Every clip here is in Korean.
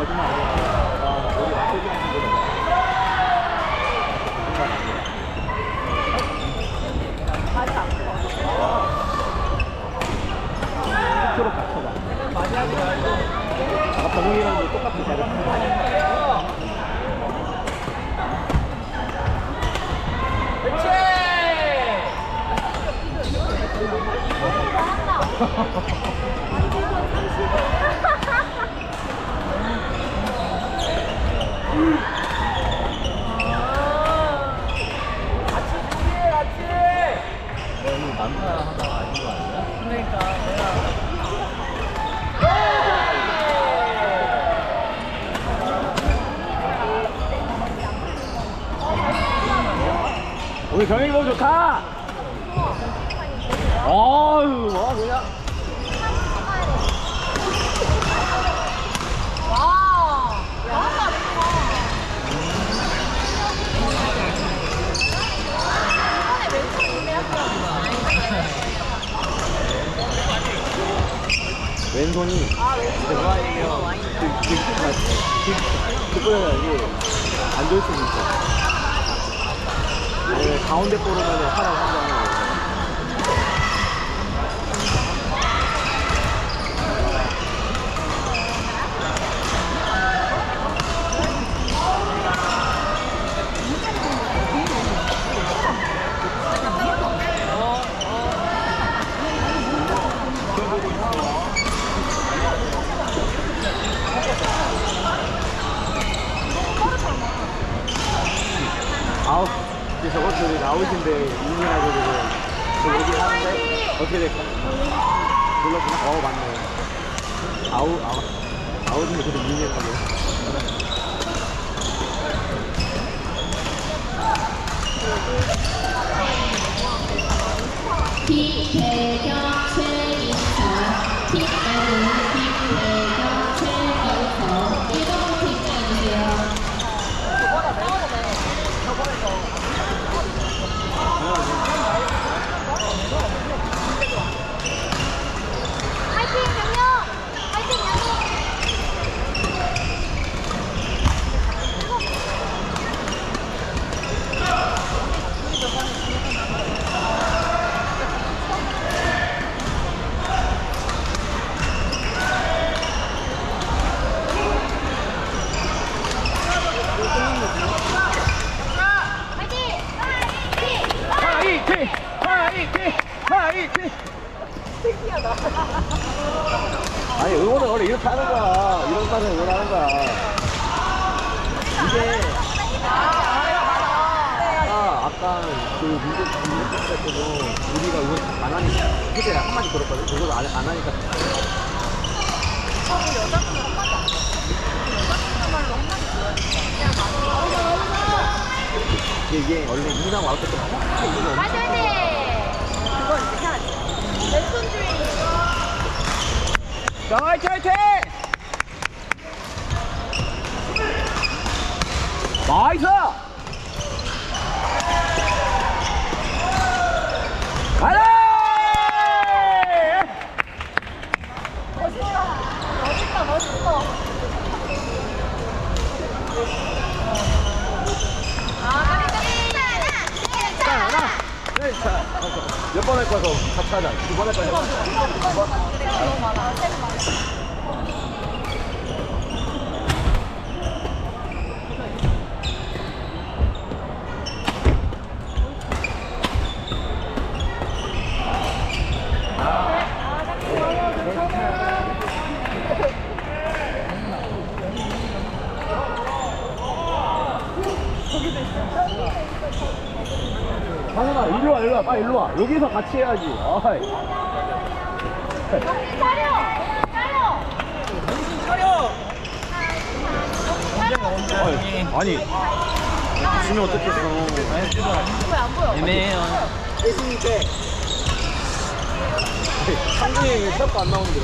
거짓말 안 해. 아, 우리 와꾸지 않는 거다. 우리 경영이 너무 좋다. 어유, 와. 와 잘한다 이번에 왼손 왼손이 아 왼손 대박이면 그거야 이게 안 좋을 수도 있어. 아니, 가운데 볼으면 하나 한장에 아웃. 이제 저거 저기 아웃인데 이민하고 지금 저 여기 하는데 어떻게 될까? 눌렀구나. 어 맞네. 아웃 아웃 아웃인데 그래도 이민하고. 김태경 최인서 팀에는 김태경 최인서 1번 팀 해주세요. 파이팅 경영 파이팅 양호 파이팅! 파이팅! 파이팅! 아니 응원은 원래 이렇게 하는 거야. 이런 말은 응원하는 거야. 이게 아 아까 그 민족 민족 할 때도 우리가 응원 안 하니까 그때 한마디 들었거든. 그걸 안, 안 하니까. 이게, 이게 원래 인상 와울 때도 막 이거 엄청 파이팅 그건 이제 해야지 왼손 주의 자, 화이팅, 화이팅! 나이스! 가라! 멋있다 멋있다 멋있어 아 까비 까비 하나, 네, 자, 몇 번 할 거야, 그럼? 같이 하자. 두번 할 거야? 두 번? 너무 많아 세고 많아 일로 와. 여기서 같이 해야지. 아이. 차려 차려 아이, 아니. 지면 어떻겠어. 왜안 보여 애매해요. 예승이 때. 상중에 샷도 안 나오는데.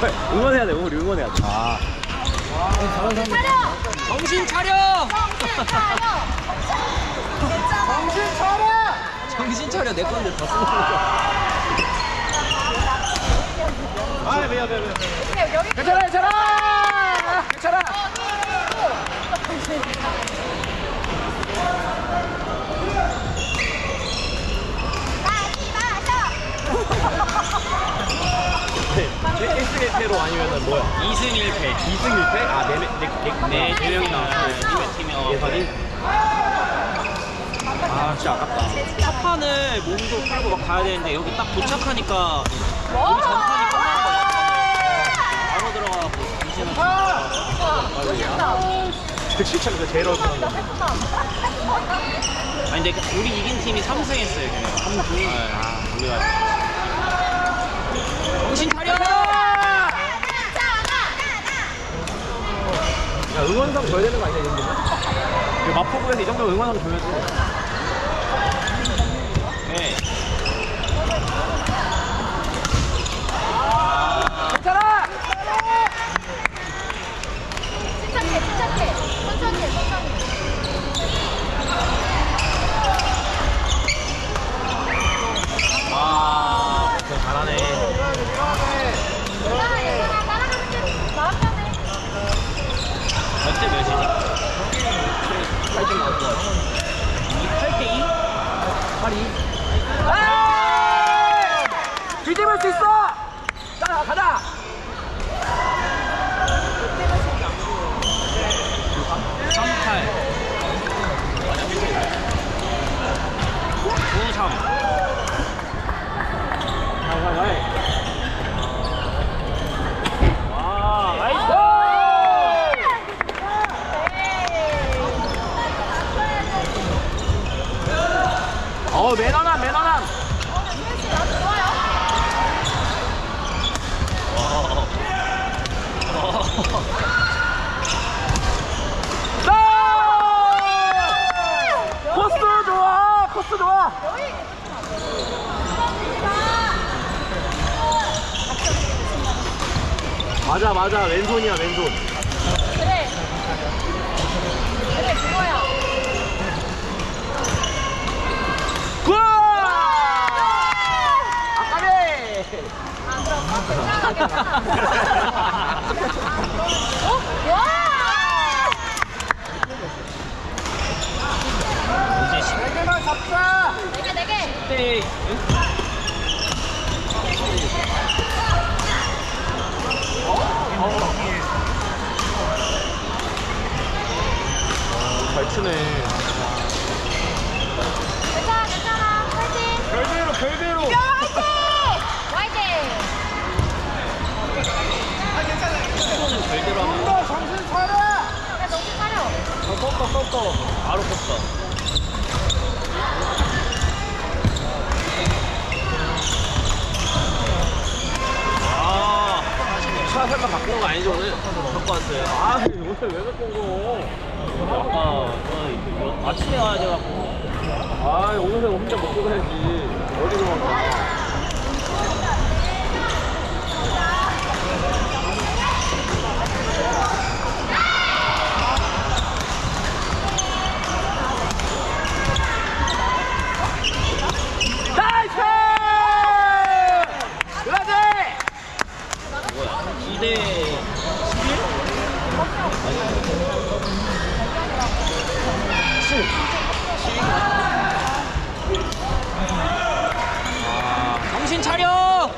빨리 응원해야 돼, 우리 응원해야 돼. 아. 사람. 차려 정신 차려! 정신 차려 정신 차려! 정신 차려 내 건데 다 쓰는 거야. 아, 미안, 미안, 미안. 괜찮아, 괜찮아! 괜찮아! 네, 1승 1패로 아니면 뭐야? 2승 1패. 2승 1패? 아, 네, 네, 네, 네, 네, 네 명이 나왔어요. 팀에 팀에 어, 예선이? 아 진짜 아깝다. 첫 판을 몸도 풀고 막 가야 되는데 여기 딱 도착하니까 우리 전판이 끝난 거야. 바로 들어가고 이제는 실천에서 제일 어려운 아니 근데 우리 이긴 팀이 3승 했어요 걔네가 3승? 아 우리가 정신 차려! 야 응원상 줘야 되는 거 아니야 이 정도면? 이거 마포구에서 이 정도면 응원상 줘야지 아이들 맞죠? 8대2? 8 2 뒤집을 수 있어! 따라 가자! 삼팔. 9, 3 코스 좋아 맞아 맞아 왼손이야 왼손 그래. 그래, 그거야. 굿! 아까네 어? 와! 이제 10대 개만 잡자 네개 네개 잘 치네 괜찮아 괜찮아 화이팅 별대로 별대로 뿅 화이팅 화이팅 손은 별대로 하면 너 정신 차려 야 정신 차려 어, 꺾어 바로 컸어 아차 설마 바꾸는 거 아니죠 오늘? 갖고 왔어요 아 오늘 왜온 아까 저 아침에 와야 돼갖고 거? 아 오늘 혼자 먹고 가야지 어디로 가? 나이스! 그라지! 뭐야 2대 11? 아, 정신 차려!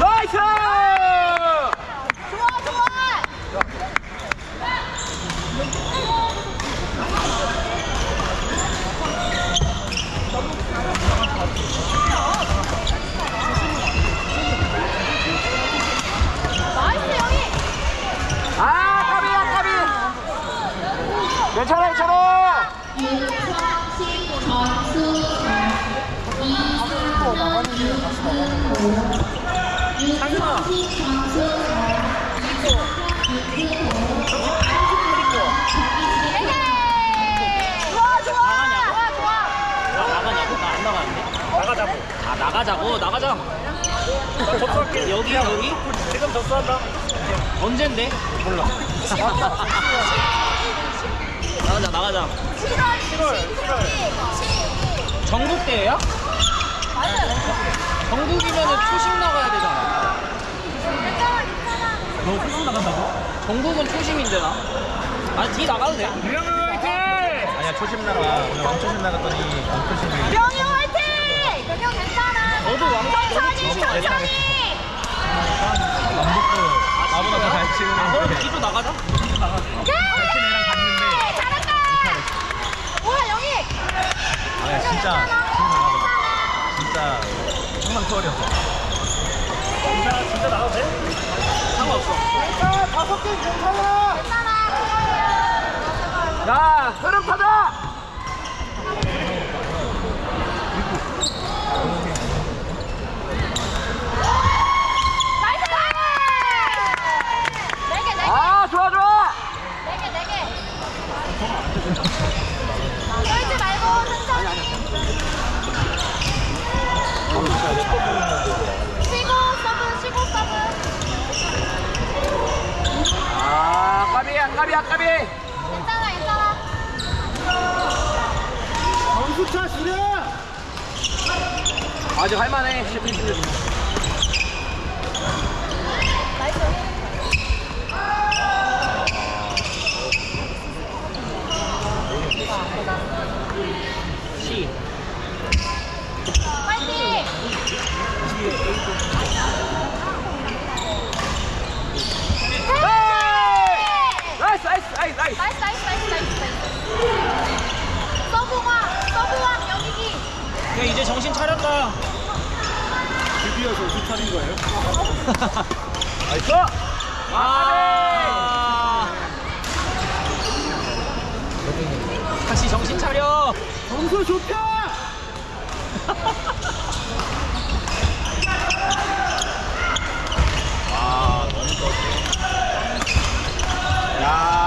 나이스! 좋아 좋아 나이스 영희 아, 까비야, 까비! 괜찮아, 괜찮아! 윤성식 전수선 이상현 윤승호 윤성식 전수선 네개 좋아 좋아 나가냐고? 좋아 좋아 나 나가냐고? 나 안 나가자고. 아, 나가자고? 나가자. 접수할게. 여기, 여기? 지금 접수한다. 언젠데? 몰라. 나가자, 나가자. 7월 7월 전국 대회야? 맞아요 전국이면은 초심 나가야 되잖아. 너 초심 나간다고? 전국은 초심인데, 나. 아니, 뒤 나가도 돼. 아니야, 초심 나가. 오늘 왕초심 나갔더니 왕초심이. 명희 화이팅! 명희 괜찮아. 너도 왕- 천천히 천천히. 나보다 더 잘 치는 그럼 애인데 기도 나가자. 예! 잘 잘한다. 뭐야 영희? 아 진짜. 진짜 잘하더라 진짜 항상 투어리였어 상관없어. 괜찮아. 자 흐름 타자 나이스. 네개 네 개. 아 좋아 좋아 네 개, 네 개. 떨지 말고 천천히. 쉬고 서브, 쉬고 서브. 아 까비 아까비 아까비 괜찮아, 괜찮아. 점수차 줄여 아직 할만해 11, 11. 나이스. 시. 파이팅! 나이스 나이스 나이스 나이스 나이스, 나이스, 나이스, 나이스, 나이스. 서브왕, 서브왕 여기기. 야 이제 정신 차렸다. 드디어 정신 차린 거예요? 나이스 아. 다시 정신 차려. 점수 좋다 아 너무 좋았어. 야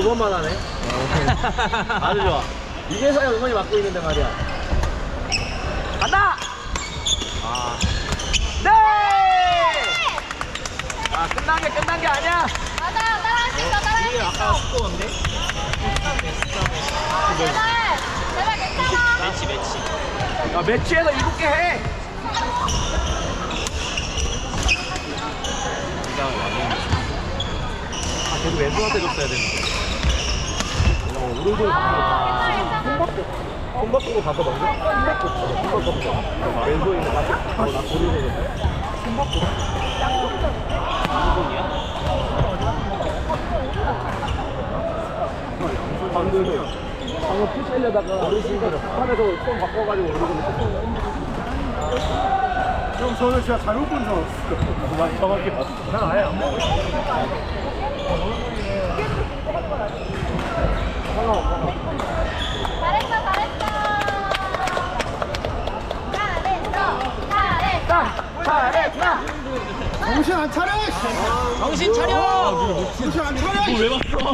두 번만 하네 아주 좋아 이제서야 응원이 맡고 있는데 말이야 간다 아. 네! 아 끝난 게 끝난 게 아니야 맞아요, 따라할 수 있어, 따라할 수 이게 아까 있어. 스코어인데? 아, 제발, 제발 괜찮아. 매치 매치. 야 매치에서 이롭게 해 네가 완전 아, 계속 왼손한테 줬어야 되는데. 어, 오른손 아, 괜찮아, 괜찮아. 손 바꾸고 가서 먼저 손 바꾸고 손 바꾸고 왼손인데 나 어, 나 오른손인데 손 바꾸고 한국이야? 방금 방금 푸시하려다가 어르신들 판에서 손 바꿔가지고 오른손을 형 저는 진짜 잘못 본줄 알았어 난 정확히 봤어 난 아예 안 먹어 잘했어, 잘했어. 잘했어, 잘했어. 잘했다 정신 안 차려 정신 차려. 정신 안 차려 왜 봤어?